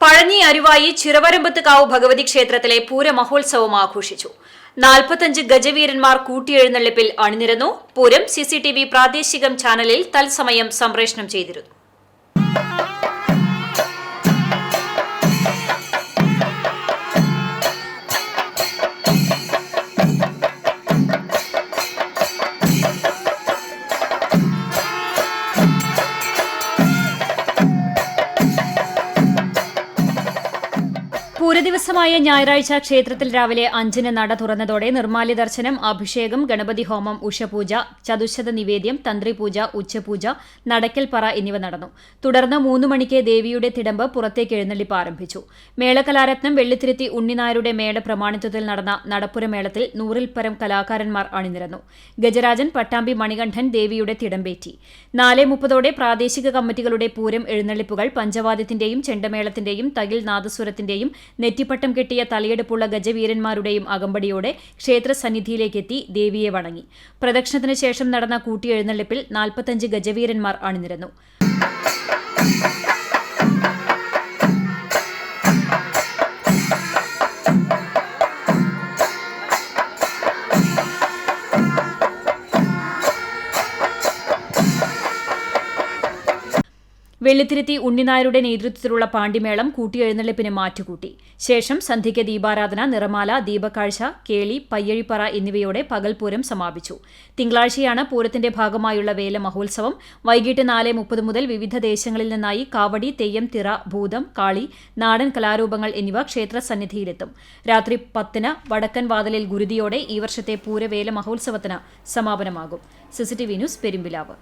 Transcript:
പഴഞ്ഞി അരുവായി ചിറവരമ്പത്ത് കാവ് ഭഗവതി ക്ഷേത്രത്തിലെ പൂരമഹോത്സവം ആഘോഷിച്ചു. നാൽപ്പത്തഞ്ച് ഗജവീരന്മാർ കൂട്ടിയെഴുന്നള്ളിപ്പിൽ അണിനിരന്നു. പൂരം സിസിടിവി പ്രാദേശികം ചാനലിൽ തത്സമയം സംപ്രേഷണം ചെയ്തിരുന്നു. പൂരദിവസമായ ഞായറാഴ്ച ക്ഷേത്രത്തിൽ രാവിലെ അഞ്ചിന് നട തുറന്നതോടെ നിർമാല്യ ദർശനം അഭിഷേകം ഗണപതി ഹോമം ഉഷപൂജ ചതുശത നിവേദ്യം തന്ത്രിപൂജ ഉച്ചപൂജ നടക്കൽപ്പറ പറ എന്നിവ നടന്നു. തുടർന്ന് മൂന്ന് മണിക്ക് ദേവിയുടെ തിടമ്പ് പുറത്തേക്ക് എഴുന്നള്ളിപ്പ് ആരംഭിച്ചു മേളകലാരത്നം വെള്ളിത്തിരുത്തി ഉണ്ണിനായരുടെ മേള പ്രമാണിത്വത്തിൽ നടന്ന നടപ്പുരമേളത്തിൽ നൂറിൽ പരം കലാകാരന്മാർ അണിനിരന്നു. ഗജരാജൻ പട്ടാമ്പി മണികണ്ഠൻ ദേവിയുടെ തിടമ്പേറ്റി. നാല് മുപ്പതോടെ പ്രാദേശിക കമ്മിറ്റികളുടെ പൂരം എഴുന്നള്ളിപ്പുകൾ പഞ്ചവാദ്യത്തിന്റെയും ചെണ്ടമേളത്തിന്റെയും തകിൽ നാദസ്വരത്തിന്റെയും നെറ്റിപ്പട്ടം കെട്ടിയ തലയെടുപ്പുള്ള ഗജവീരന്മാരുടെയും അകമ്പടിയോടെ ക്ഷേത്ര സന്നിധിയിലേക്കെത്തി ദേവിയെ വണങ്ങി. പ്രദക്ഷിണത്തിന് ശേഷം നടന്ന കൂട്ടിയെഴുന്നള്ളിപ്പിൽ നാൽപ്പത്തഞ്ച് ഗജവീരന്മാർ അണിനിരന്നു. വെള്ളിത്തിരുത്തി ഉണ്ണിനായരുടെ നേതൃത്വത്തിലുള്ള പാണ്ടിമേളം കൂട്ടിയെഴുന്നള്ളിപ്പിന് മാറ്റുകൂട്ടി. ശേഷം സന്ധ്യയ്ക്ക് ദീപാരാധന നിറമാല ദീപക്കാഴ്ച കേളി പയ്യഴിപ്പറ എന്നിവയോടെ പകൽപൂരം സമാപിച്ചു. തിങ്കളാഴ്ചയാണ് പൂരത്തിന്റെ ഭാഗമായുള്ള വേല മഹോത്സവം. വൈകിട്ട് നാല് മുപ്പത് മുതൽ വിവിധ ദേശങ്ങളിൽ നിന്നായി കാവടി തെയ്യം തിറ ഭൂതം കാളി നാടൻ കലാരൂപങ്ങൾ എന്നിവ ക്ഷേത്ര സന്നിധിയിലെത്തും. രാത്രി പത്തിന് വടക്കൻ വാതിലിൽ ഗുരുതിയോടെ ഈ വർഷത്തെ പൂരവേല മഹോത്സവത്തിന് സമാപനമാകും. CCTV news Perumpilavu.